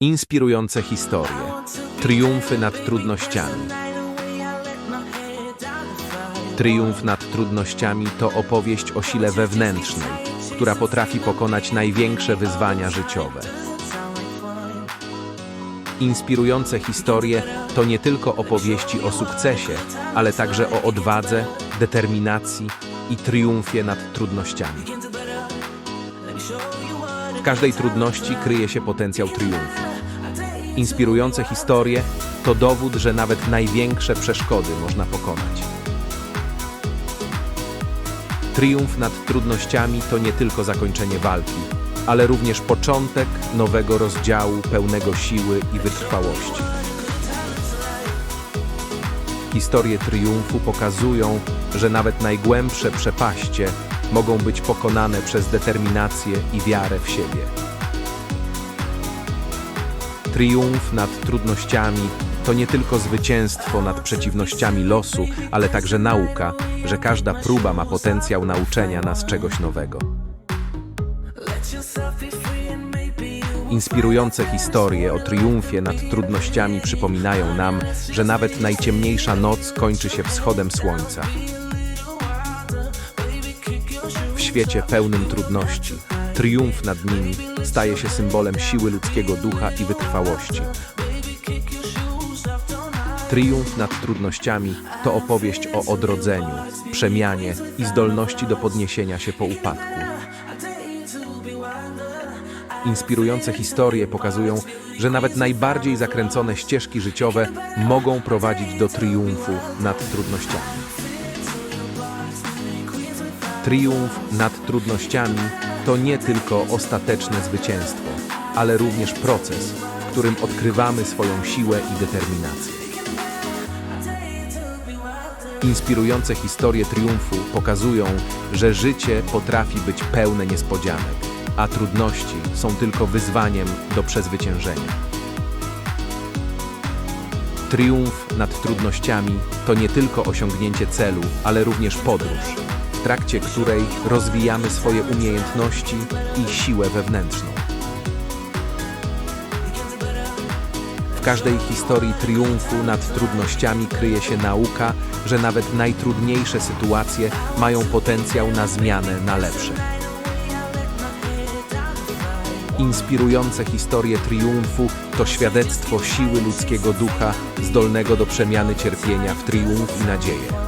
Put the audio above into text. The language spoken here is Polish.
Inspirujące historie, triumfy nad trudnościami. Triumf nad trudnościami to opowieść o sile wewnętrznej, która potrafi pokonać największe wyzwania życiowe. Inspirujące historie to nie tylko opowieści o sukcesie, ale także o odwadze, determinacji i triumfie nad trudnościami. Każdej trudności kryje się potencjał triumfu. Inspirujące historie to dowód, że nawet największe przeszkody można pokonać. Triumf nad trudnościami to nie tylko zakończenie walki, ale również początek nowego rozdziału pełnego siły i wytrwałości. Historie triumfu pokazują, że nawet najgłębsze przepaście mogą być pokonane przez determinację i wiarę w siebie. Triumf nad trudnościami to nie tylko zwycięstwo nad przeciwnościami losu, ale także nauka, że każda próba ma potencjał nauczenia nas czegoś nowego. Inspirujące historie o triumfie nad trudnościami przypominają nam, że nawet najciemniejsza noc kończy się wschodem słońca. Świecie pełnym trudności, triumf nad nimi staje się symbolem siły ludzkiego ducha i wytrwałości. Triumf nad trudnościami to opowieść o odrodzeniu, przemianie i zdolności do podniesienia się po upadku. Inspirujące historie pokazują, że nawet najbardziej zakręcone ścieżki życiowe mogą prowadzić do triumfu nad trudnościami. Triumf nad trudnościami to nie tylko ostateczne zwycięstwo, ale również proces, w którym odkrywamy swoją siłę i determinację. Inspirujące historie triumfu pokazują, że życie potrafi być pełne niespodzianek, a trudności są tylko wyzwaniem do przezwyciężenia. Triumf nad trudnościami to nie tylko osiągnięcie celu, ale również podróż, trakcie której rozwijamy swoje umiejętności i siłę wewnętrzną. W każdej historii triumfu nad trudnościami kryje się nauka, że nawet najtrudniejsze sytuacje mają potencjał na zmianę na lepsze. Inspirujące historie triumfu to świadectwo siły ludzkiego ducha, zdolnego do przemiany cierpienia w triumf i nadzieję.